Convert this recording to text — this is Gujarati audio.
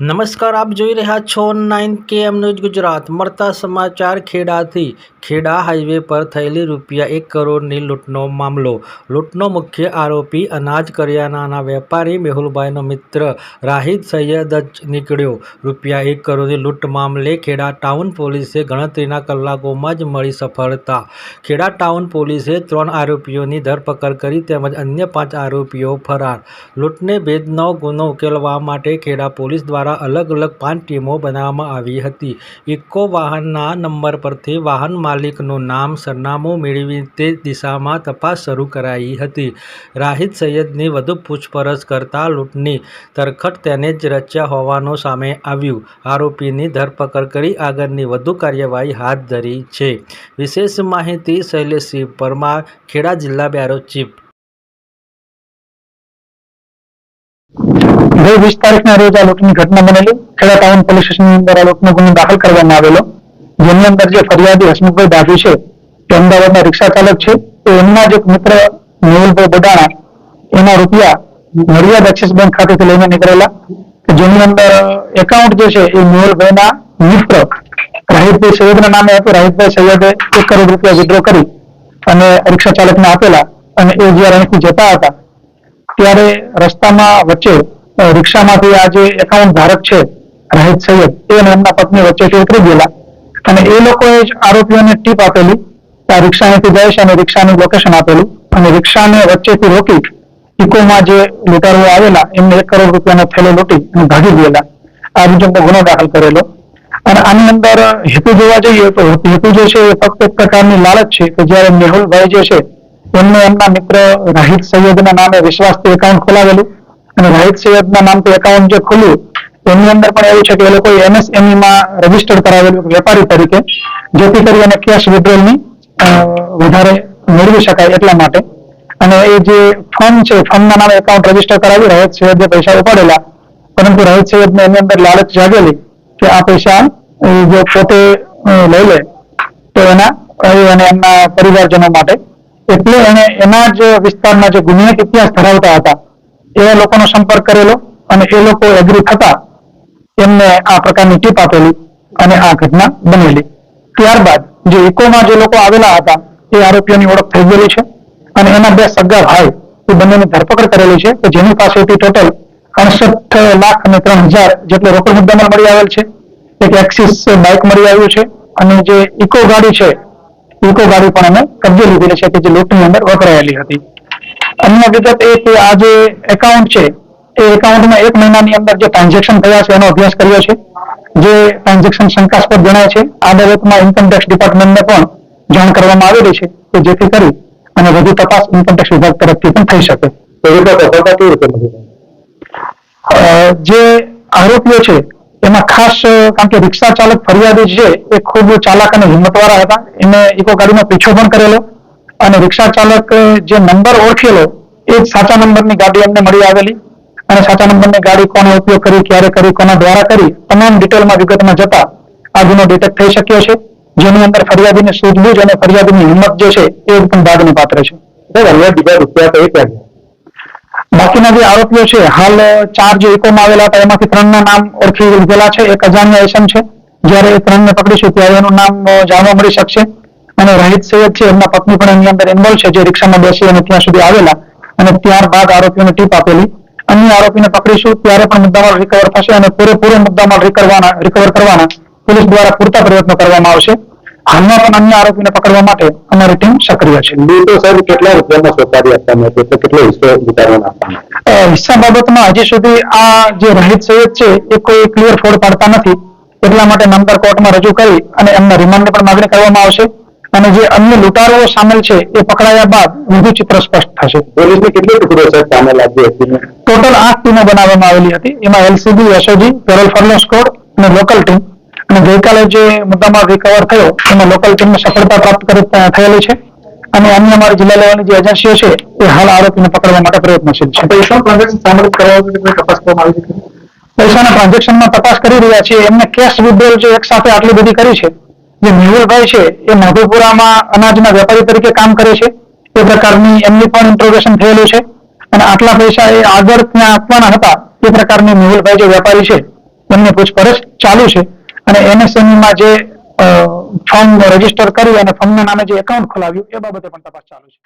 નમસ્કાર, આપ જોઈ રહ્યા છો નાઇન કે એમ ન્યૂઝ ગુજરાત. મળતા સમાચાર ખેડાથી. ખેડા હાઈવે પર થયેલી રૂપિયા એક કરોડની લૂંટનો મામલો. લૂંટનો મુખ્ય આરોપી અનાજ કરિયાણાના વેપારી મેહુલભાઈનો મિત્ર રાહિદ સૈયદ જ નીકળ્યો. રૂપિયા એક કરોડની લૂંટ મામલે ખેડા ટાઉન પોલીસે ગણતરીના કલાકોમાં જ મળી સફળતા. ખેડા ટાઉન પોલીસે ત્રણ આરોપીઓની ધરપકડ કરી તેમજ અન્ય પાંચ આરોપીઓ ફરાર. લૂંટને ભેદનો ગુનો ઉકેલવા માટે ખેડા પોલીસ દ્વારા અલગ અલગ પાંચ ટીમો બનાવવામાં આવી હતી. ઇકો વાહનના નંબર પરથી વાહન માલિકનું નામ, સરનામું મેળવી તે દિશામાં તપાસ શરૂ કરાઈ હતી. રાહિદ સૈયદની વધુ પૂછપરછ કરતા લૂંટની તરખટ તેને જ રચ્યા હોવાનું સામે આવ્યું. આરોપીની ધરપકડ કરી આગળની વધુ કાર્યવાહી હાથ ધરી છે. વિશેષ માહિતી શૈલેષસિંહ પરમાર, ખેડા જિલ્લા બ્યુરો ચીફ ગઈ વીસ તારીખના રોજ આ લૂંટની ઘટના બનેલી. ખેડા ટાઉન પોલીસ સ્ટેશનની અંદર આ લૂંટનો ગુનો દાખલ કરવામાં આવેલો. જેની અંદર જે ફરિયાદી હસમુખભાઈ દાભી છે તે અમદાવાદના રિક્ષા ચાલક છે, તો એમના જ એક મિત્ર મેહુલભાઈ બડાણા એના રૂપિયા નડિયાદ એક્સિસ બેંક ખાતેથી લઈને નીકળેલા. જેની અંદર એકાઉન્ટ જે છે, એ મેહુલભાઈના મિત્ર રાહિતભાઈ સૈયદના નામે હતું. રાહિતભાઈ સૈયદે એક કરોડ રૂપિયા વિડ્રો કરી અને રિક્ષા ચાલકને આપેલા અને એ જ્યારે અહીંથી જતા હતા, ત્યારે રસ્તામાં વચ્ચે રિક્ષામાંથી આ જે એકાઉન્ટ ધારક છે, રાહિત સૈયદ, એ અને એમના પત્ની વચ્ચેથી ઉતરી ગયેલા. અને એ લોકોએ જ આરોપીઓને ટીપ આપેલી કે આ રિક્ષામાંથી જાય છે અને રિક્ષાનું લોકેશન આપેલું. અને રિક્ષાને વચ્ચેથી રોકી ઇકોમાં જે લૂંટારો આવેલા, એમને એક કરોડ રૂપિયાનો થેલો લૂંટી અને ભાગી ગયેલા. આ મુજબનો ગુનો દાખલ કરેલો. અને આની અંદર હેતુ જોવા જઈએ તો હેતુ જે છે એ ફક્ત એક પ્રકારની લાલચ છે કે જ્યારે મેહુલભાઈ જે છે, એમને એમના મિત્ર રાહિત સૈયદના નામે વિશ્વાસથી એકાઉન્ટ ખોલાવેલું. અને રાહિત સૈયદના નામથી એકાઉન્ટ જે ખુલ્યું એની અંદર પણ એવું છે કે એ લોકોએ એમએસએમઈ માં રજિસ્ટર કરાવેલું વેપારી તરીકે, જેથી કરી અને કેશ વિડ્રોલની વધારે મેળવી શકાય એટલા માટે. અને એ જે ફંડ છે ફંડના નામે એકાઉન્ટ રજિસ્ટર કરાવી રાહિત સૈયદે પૈસા ઉપાડેલા, પરંતુ રાહિત સૈયદને એની અંદર લાલચ જાગેલી કે આ પૈસા જો પોતે લઈ લે, તો એના અને એમના પરિવારજનો માટે. એટલે એને એના જ વિસ્તારના જે ગુનાહિત ઇતિહાસ ધરાવતા હતા એવા લોકોનો સંપર્ક કરેલો અને એ લોકો એગ્રી થતા એમને આ પ્રકારની ટીપ આપેલી અને આ ઘટના બનેલી. ત્યારબાદ જે ઇકોમાં જે લોકો આવેલા હતા, એ આરોપીઓની ઓળખ થઈ ગયેલી છે અને એના બે સગા ભાઈ એ બંનેની ધરપકડ કરેલી છે કે જેની પાસેથી ટોટલ અડસઠ લાખ અને ત્રણ હજાર જેટલો રોકડ મુદ્દામાલ મળી આવેલ છે. એક એક્સિસ બાઇક મળી આવ્યું છે અને જે ઇકો ગાડી છે, ઇકો ગાડી પણ અમે કબજે લીધેલી છે કે જે લૂંટની અંદર વપરાયેલી હતી. અન્ય વિગત એ કે આ જે એકાઉન્ટ છે એ એકાઉન્ટમાં એક મહિનાની અંદર જે ટ્રાન્ઝેક્શન થયા છે એનો અભ્યાસ કર્યો છે. જે ટ્રાન્ઝેક્શન શંકાસ્પદ જણાય છે. આ બાબતમાં ઇન્કમટેક્સ ડિપાર્ટમેન્ટને પણ જાણ કરવામાં આવેલી છે કે જેથી કરી અને વધુ તપાસ ઇન્કમટેક્સ વિભાગ તરફથી પણ થઈ શકે. અ, જે આરોપીઓ છે એમાં ખાસ કારણ કે રિક્ષા ચાલક ફરિયાદી છે એ ખૂબ ચાલાક અને હિંમતવાળા હતા. એને ઇકો ગાડીનો પીછો પણ કરેલો. અને રિક્ષા ચાલક જે નંબર ઓળખેલો એ જ સાચા નંબરની ગાડી અમને મળી આવેલી. અને સાચા નંબરની ગાડી કોને ઉપયોગ કરી ક્યારે કરી કોના દ્વારા કરી તમામ ડિટેલમાં વિગતમાં જતા આ ગુનો ડિટેક્ટ થઈ શક્યો છે. જેની અંદર ફરિયાદીની સૂઝબૂઝ અને ફરિયાદીની હિંમત જે છે એ પણ દાદને પાત્ર છે. બાકીના જે આરોપીઓ છે હાલ ચાર જે ઇકોમાં આવેલા હતા એમાંથી ત્રણના નામ ઓળખી લીધેલા છે. એક અજાણ્યા એસમ છે. જ્યારે એ ત્રણને પકડીશું ત્યારે એનું નામ જાણવા મળી શકશે. અને રાહિત સેવક છે એમના પત્ની પણ એની અંદર ઇન્વોલ્વ છે જે રિક્ષામાં બેસી અને ત્યાં સુધી આવેલા. અને ત્યારબાદ આરોપીઓને ટીપ આપેલી. અન્ય આરોપીને પકડીશું ત્યારે પણ મુદ્દામાલ રિકવર થશે અને પૂરેપૂરો મુદ્દામાલ રિકવરવાના રિકવર કરવાના પોલીસ દ્વારા પૂરતા પ્રયત્નો કરવામાં આવશે. હાલમાં પણ અન્ય આરોપીને પકડવા માટે અમારી ટીમ સક્રિય છે. તો સાહેબ કેટલા રૂપિયામાં સોપારી આપવામાં એટલે કેટલો હિસ્સો આપવાનો હિસ્સા બાબતમાં હજી સુધી આ જે રાહિત સૈયદ છે એ કોઈ ક્લિયર ફોડ પાડતા નથી. એટલા માટે નંબર કોર્ટમાં રજૂ કરી અને એમના રિમાન્ડની પણ માગણી કરવામાં આવશે. અને જે અન્ય લૂંટારુઓ સામેલ છે એ પકડાયા બાદ વધુ ચિત્ર સ્પષ્ટ થશે. પોલીસની કેટલી ટુકડીઓ સાહેબ સામે લાગી હતી ટોટલ આઠ ટીમો બનાવવામાં આવેલી હતી. એમાં LCB SOG parole furlough squad અને લોકલ ટીમ. અને ગઈકાલે જે મુદ્દામાં રિકવર થયો એમાં લોકલ ટીમને સફળતા પ્રાપ્ત કરી થયેલી છે. અને અન્ય અમારી જિલ્લા લેવલની જે એજન્સીઓ છે એ હાલ આરોપીને પકડવા માટે પ્રયત્નશીલ છે. પૈસા ટ્રાન્ઝેક્શન સામેલ કરવા તપાસ કરવામાં આવી હતી? પૈસાના ટ્રાન્ઝેક્શનમાં તપાસ કરી રહ્યા છીએ. એમને કેશ વિડ્રોલ જે એક સાથે આટલી બધી કરી છે જે મેહુલભાઈ છે, એ મધુપુરામાં અનાજના વેપારી તરીકે કામ કરે છે. એ પ્રકારની એમની પણ ઇન્ટ્રોગેશન થયેલું છે. અને આટલા પૈસા એ આગળ ત્યાં આપવાના હતા, એ પ્રકારની મેહુલભાઈ જે વેપારી છે, એમની પૂછપરછ ચાલુ છે. અને એમએસએમઈમાં જે ફોર્મ રજિસ્ટર કરી અને ફોર્મના નામે જે એકાઉન્ટ ખોલાવ્યું, એ બાબતે પણ તપાસ ચાલુ છે.